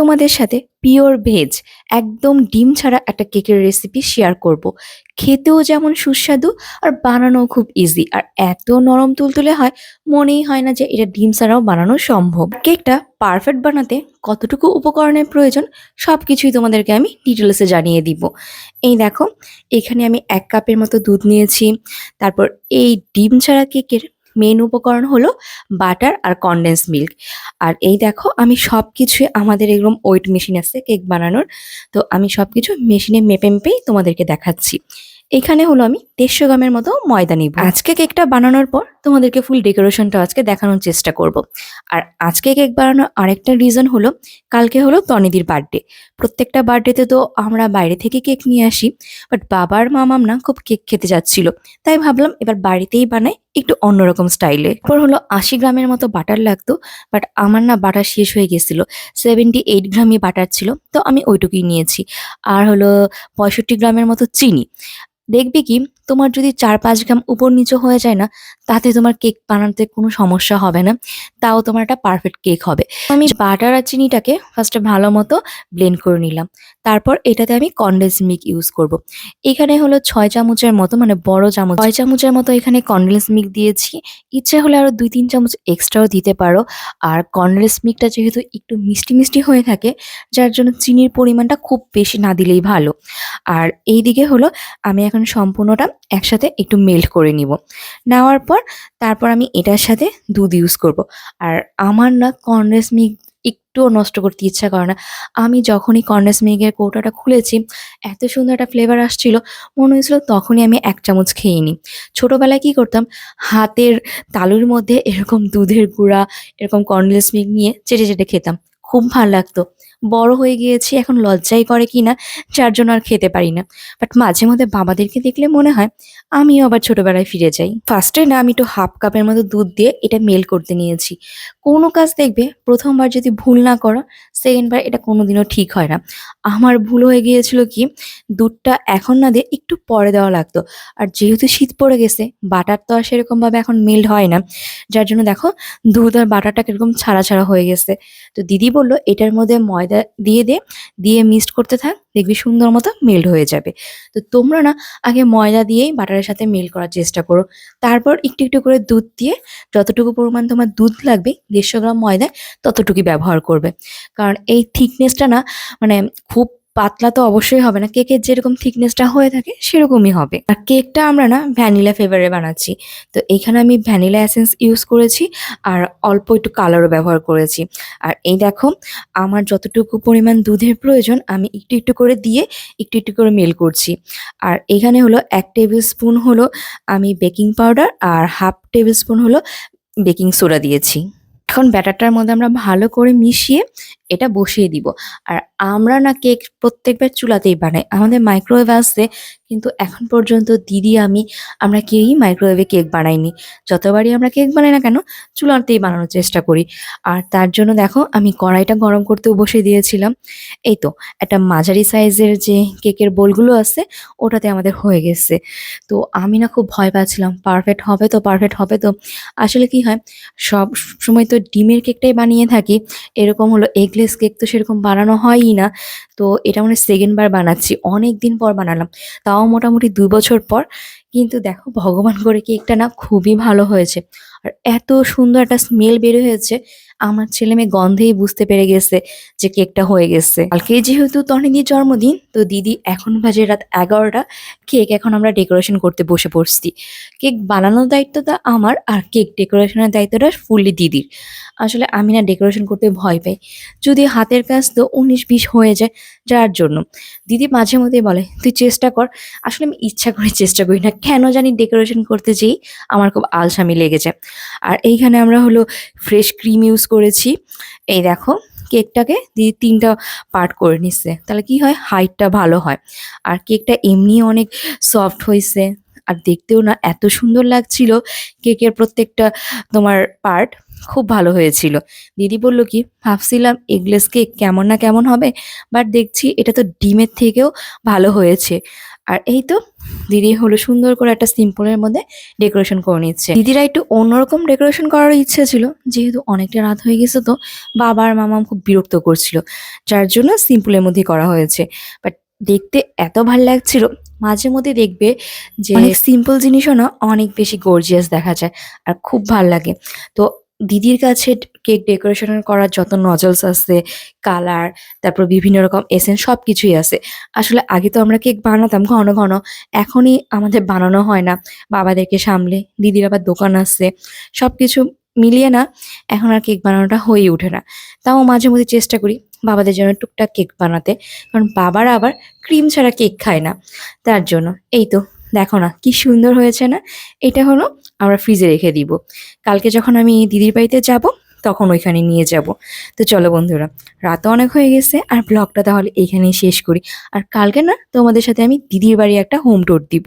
তোমাদের সাথে pure veg, একদম ডিম ছাড়া একটা কেকের রেসিপি শেয়ার করব। খেতেও যেমন সুস্বাদু আর বানানোও খুব ইজি আর এত নরম তুলতুলে হয়, মনেই হয় না যে এটা ডিম ছাড়াও বানানো সম্ভব। কেকটা পারফেক্ট বানাতে কতটুকু উপকরণের প্রয়োজন সব কিছুই তোমাদেরকে আমি ডিটেলসে জানিয়ে দিব। এই দেখো, এখানে আমি এক কাপের মতো দুধ নিয়েছি, তারপর এই ডিম ছাড়া কেকের মেন উপকরণ হলো বাটার আর কনডেন্স মিল্ক আর এই দেখো, আমি সব কিছুই আমাদের এরকম ওয়েট মেশিন আছে কেক বানানোর। তো আমি সব কিছু মেশিনে মেপে মেপেই তোমাদেরকে দেখাচ্ছি। এখানে হলো আমি দেড়শো গ্রামের মতো ময়দা নিব। আজকে কেকটা বানানোর পর তোমাদেরকে ফুল ডেকোরেশনটা আজকে দেখানোর চেষ্টা করব। আর আজকে কেক বানানোর আরেকটা রিজন হলো, কালকে হলো তনিদির বার্থডে প্রত্যেকটা বার্থডেতে তো আমরা বাইরে থেকে কেক নিয়ে আসি বাট বাবার মামাম না খুব কেক খেতে যাচ্ছিল। তাই ভাবলাম এবার বাড়িতেই বানাই একটু অন্যরকম স্টাইলে। পর হলো আশি গ্রামের মতো বাটার লাগতো, বাট আমার না বাটার শেষ হয়ে গেছিল। সেভেন্টি এইট গ্রামই বাটার ছিল, তো আমি ওইটুকুই নিয়েছি। আর হলো পঁয়ষট্টি গ্রামের মতো চিনি। দেখবে কি, তোমার যদি চার পাঁচ গ্রাম উপর নিচে হয়ে যায় না, তাতে তোমার কেক বানাতে কোনো সমস্যা হবে না। তাও তোমার একটা পারফেক্ট কেক হবে। আমি বাটার আর চিনিটাকে ফার্স্টে ভালো মতো ব্লেন্ড করে নিলাম। তারপর এটাতে আমি কনডেন্স মিল্ক ইউজ করব। এখানে হলো ছয় চামচের মতো মানে বড় চামচ, ছয় চামচের মতো এখানে কনডেন্স মিল্ক দিয়েছি। ইচ্ছে হলে আরও দুই তিন চামচ এক্সট্রাও দিতে পারো। আর কনডেন্স মিল্কটা যেহেতু একটু মিষ্টি মিষ্টি হয়ে থাকে, যার জন্য চিনির পরিমাণটা খুব বেশি না দিলেই ভালো। আর এইদিকে হলো আমি এখন সম্পূর্ণটা একসাথে একটু মেল্ট করে নিব। নেওয়ার পর তারপর আমি এটার সাথে দুধ ইউজ করব। আর আমার না কনডেন্স মিল্ক একটুও নষ্ট করতে ইচ্ছা করে না। আমি যখনই কনডেন্স মিল্কের কৌটাটা খুলেছি, এত সুন্দর একটা ফ্লেভার আসছিল, মনে হয়েছিল তখনই আমি এক চামচ খেয়ে নিই। ছোটোবেলায় কী করতাম, হাতের তালুর মধ্যে এরকম দুধের গুঁড়া, এরকম কনডেন্স মিল্ক নিয়ে চেটে চেটে খেতাম। খুব ভালো লাগতো। বড় হয়ে গিয়েছি, এখন লজ্জাই করে কি না যার জন্য আর খেতে পারি না। বাট মাঝে মধ্যে বাবাদেরকে দেখলে মনে হয়, আমিও আবার ছোটবেলায় ফিরে যাই। ফার্স্টে না, আমি একটু হাফ কাপের মতো দুধ দিয়ে এটা মেল করতে নিয়েছি। কোনো কাজ দেখবে, প্রথমবার যদি ভুল না করো সেকেন্ডবার এটা কোনোদিনও ঠিক হয় না। আমার ভুল হয়ে গিয়েছিল কি, দুধটা এখন না দিয়ে একটু পরে দেওয়া লাগতো। আর যেহেতু শীত পড়ে গেছে, বাটার তো আর সেরকমভাবে এখন মেল্ট হয় না। যার জন্য দেখো, দুধ আর বাটারটা কীরকম ছাড়া ছাড়া হয়ে গেছে। তো দিদি বলল, এটার মধ্যে ময়দা দিয়ে দে, দিয়ে মিক্সড করতে থাক, দেখবি সুন্দর মতো মেল্ট হয়ে যাবে। তো তোমরা না, আগে ময়দা দিয়েই বাটারের সাথে মেল্ট করার চেষ্টা করো। তারপর একটু একটু করে দুধ দিয়ে, যতটুকু পরিমাণ তোমার দুধ লাগবে, দেড়শো গ্রাম ময়দায় ততটুকুই ব্যবহার করবে। কারণ এই থিকনেসটা না মানে খুব পাতলা তো অবশ্যই হবে না কেকের যেরকম থিকনেসটা হয়ে থাকে সেরকমই হবে। আর কেকটা আমরা না ভ্যানিলা ফ্লেভারে বানাচ্ছি। তো এখানে আমি ভ্যানিলা এসেন্স ইউজ করেছি আর অল্প একটু কালারও ব্যবহার করেছি। আর এই দেখো, আমার যতটুকু পরিমাণ দুধের প্রয়োজন, আমি একটু একটু করে দিয়ে একটু একটু করে মেল করছি। আর এখানে হলো এক টেবিল স্পুন হলো আমি বেকিং পাউডার আর হাফ টেবিল স্পুন হলো বেকিং সোডা দিয়েছি। এখন ব্যাটারটার মধ্যে আমরা ভালো করে মিশিয়ে এটা বসিয়ে দিব। আর আমরা না কেক প্রত্যেকবার চুলাতেই বানাই। আমাদের মাইক্রোওয়েভ আসছে কিন্তু এখন পর্যন্ত দিদি, আমি, আমরা কেউই মাইক্রোওয়েভে কেক বানাইনি। যতবারই আমরা কেক বানাই না কেন, চুলাতেই বানানোর চেষ্টা করি। আর তার জন্য দেখো, আমি কড়াইটা গরম করতেও বসে দিয়েছিলাম। এই তো, একটা মাঝারি সাইজের যে কেকের বোলগুলো আছে, ওটাতে আমাদের হয়ে গেছে। তো আমি না খুব ভয় পাচ্ছিলাম, পারফেক্ট হবে তো, পারফেক্ট হবে তো। আসলে কি হয়, সব সময় তো ডিমের কেকটাই বানিয়ে থাকি। এরকম হলো এগলেস কেক তো সেরকম বানানো হয়ই না। তো এটা মানে সেকেন্ড বার বানাচ্ছি। অনেক দিন পর বানালাম। তাও মোটামুটি দু বছর পর। কিন্তু দেখো, ভগবান করে কেকটা না খুবই ভালো হয়েছে। আর এত সুন্দর একটা স্মেল বের হয়েছে। আমার ছেলে মেয়ে গন্ধেই বুঝতে পেরে গেছে যে কেকটা হয়ে গেছে। কালকে যেহেতু তনিদির জন্মদিন, তো দিদি এখন বাজে রাত এগারোটা। কেক এখন আমরা ডেকোরেশন করতে বসে পড়ছি। কেক বানানোর দায়িত্বটা আমার আর কেক ডেকোরেশনের দায়িত্বটা ফুললি দিদির। আসলে আমি না ডেকোরেশন করতে ভয় পাই। যদি হাতের কাজ তো উনিশ বিশ হয়ে যায়, যার জন্য? দিদি মাঝে মধ্যে বলে, তুই চেষ্টা কর। আসলে আমি ইচ্ছা করে চেষ্টা করি না। কেন জানি ডেকোরেশন করতে যেই আমার খুব আলসামি লেগে যায়। আর এইখানে আমরা হলো ফ্রেশ ক্রিম ইউজ করেছি। এই দেখো কেকটাকে দিদি তিনটা পার্ট করে নিচ্ছে তাহলে কি হয়? হাইটটা ভালো হয়। আর কেকটা এমনি অনেক সফট হয়েছে আর দেখতেও না এত সুন্দর লাগছিল কেকের প্রত্যেকটা তোমার পার্ট খুব ভালো হয়েছিল। দিদি বলল কি? ভাবছিলাম এগলেস কেক কেমন না কেমন হবে বাট দেখছি এটা তো ডিমের থেকেও ভালো হয়েছে। আর এই তো দিদি হলো সুন্দর করে একটা সিম্পলের মধ্যে ডেকোরেশন করে নিচ্ছে। দিদিরা একটু অন্যরকম ডেকোরেশন করার ইচ্ছে ছিল যেহেতু অনেকটা রাত হয়ে গেছে তো বাবা আর মামা খুব বিরক্ত করছিল যার জন্য সিম্পলের মধ্যে করা হয়েছে। বাট দেখতে এত ভালো লাগছিল মাঝে মধ্যে দেখবে যে অনেক সিম্পল জিনিসও না অনেক বেশি গর্জিয়াস দেখা যায় আর খুব ভালো লাগে। তো দিদির কাছে কেক ডেকোরেশন করার যত নজলস আছে কালার তারপর বিভিন্ন রকম এসেন্স সব কিছুই আছে। আসলে আগে তো আমরা কেক বানাতাম ঘন ঘন, এখনই আমাদের বানানো হয় না। বাবাদেরকে সামলে, দিদির আবার দোকান আছে সব কিছু মিলিয়ে না এখন আর কেক বানানোটা হয়ে ওঠে না। তাও মাঝে মধ্যে চেষ্টা করি বাবাদের জন্য টুকটাক কেক বানাতে, কারণ বাবার আবার ক্রিম ছাড়া কেক খায় না। তার জন্য, এই তো, দেখো না, কি সুন্দর হয়েছে না? এটা হলো আমরা ফ্রিজে রেখে দিব। কালকে যখন আমি দিদির বাড়িতে যাব, তখন ওইখানে নিয়ে যাব। তো চলো বন্ধুরা, রাতও অনেক হয়ে গেছে, আর ব্লগটা তাহলে এখানেই শেষ করি। আর কালকে না তোমাদের সাথে আমি দিদির বাড়ি একটা হোম ট্যুর দিব।